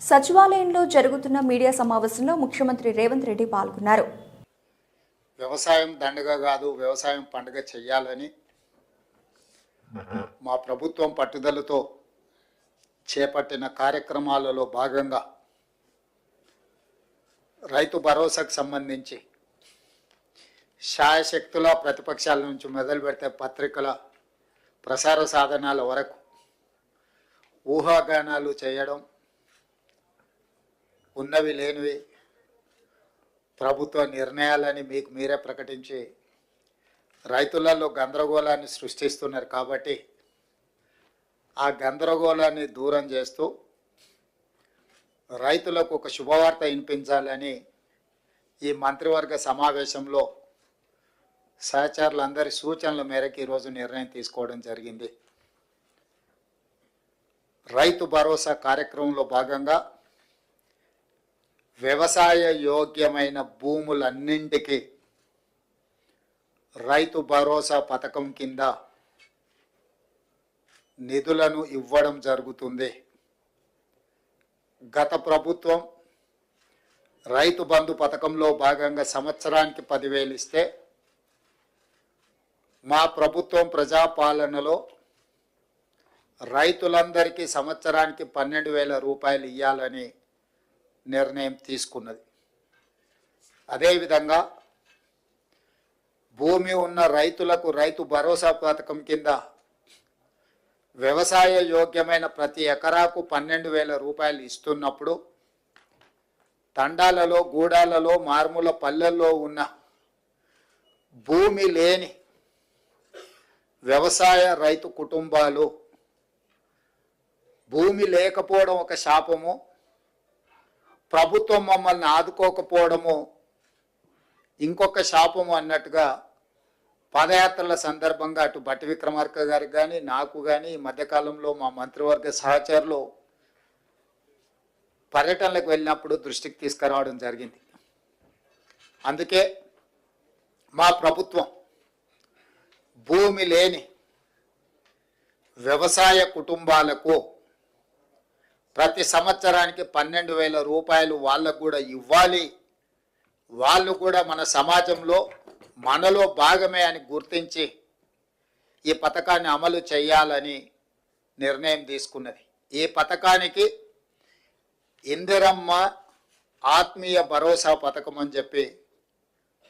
సచివాలయంలో జరుగుతున్న మీడియా సమావేశంలో ముఖ్యమంత్రి రేవంత్ రెడ్డి పాల్గొన్నారు. వ్యవసాయం దండగ కాదు వ్యవసాయం పండుగ చేయాలని మా ప్రభుత్వం పట్టుదలతో చేపట్టిన కార్యక్రమాలలో భాగంగా రైతు భరోసాకు సంబంధించి శాయశక్తుల ప్రతిపక్షాల నుంచి మొదలు పెడితే పత్రికల ప్రసార సాధనాల వరకు ఊహాగానాలు చేయడం ఉన్నవి లేనివి ప్రభుత్వ నిర్ణయాలని మీకు మీరే ప్రకటించి రైతులలో గందరగోళాన్ని సృష్టిస్తున్నారు కాబట్టి ఆ గందరగోళాన్ని దూరం చేస్తూ రైతులకు ఒక శుభవార్త వినిపించాలని ఈ మంత్రివర్గ సమావేశంలో సహచరులందరి సూచనల మేరకు ఈరోజు నిర్ణయం తీసుకోవడం జరిగింది. రైతు భరోసా కార్యక్రమంలో భాగంగా వ్యవసాయ యోగ్యమైన భూములన్నింటికీ రైతు భరోసా పథకం కింద నిధులను ఇవ్వడం జరుగుతుంది. గత ప్రభుత్వం రైతు బంధు పథకంలో భాగంగా సంవత్సరానికి పదివేలు ఇస్తే మా ప్రభుత్వం ప్రజాపాలనలో రైతులందరికీ సంవత్సరానికి పన్నెండు వేల రూపాయలు ఇవ్వాలని నిర్ణయం తీసుకున్నది. అదేవిధంగా భూమి ఉన్న రైతులకు రైతు భరోసా పథకం కింద వ్యవసాయ యోగ్యమైన ప్రతి ఎకరాకు పన్నెండు వేల రూపాయలు ఇస్తున్నప్పుడు తండాలలో గూడాలలో మారుమూల పల్లెల్లో ఉన్న భూమి లేని వ్యవసాయ రైతు కుటుంబాలు భూమి లేకపోవడం ఒక శాపము ప్రభుత్వం మమ్మల్ని ఆదుకోకపోవడము ఇంకొక శాపము అన్నట్టుగా పాదయాత్రల సందర్భంగా అటు బట్టి విక్రమార్క గారికి కానీ నాకు కానీ ఈ మధ్యకాలంలో మా మంత్రివర్గ సహచరులు పర్యటనలకు వెళ్ళినప్పుడు దృష్టికి తీసుకురావడం జరిగింది. అందుకే మా ప్రభుత్వం భూమి లేని వ్యవసాయ కుటుంబాలకు ప్రతి సంవత్సరానికి పన్నెండు వేల రూపాయలు వాళ్ళకు కూడా ఇవ్వాలి. వాళ్ళు కూడా మన సమాజంలో మనలో భాగమే అని గుర్తించి ఈ పథకాన్ని అమలు చేయాలని నిర్ణయం తీసుకున్నది. ఈ పథకానికి ఇందిరమ్మ ఆత్మీయ భరోసా పథకం అని చెప్పి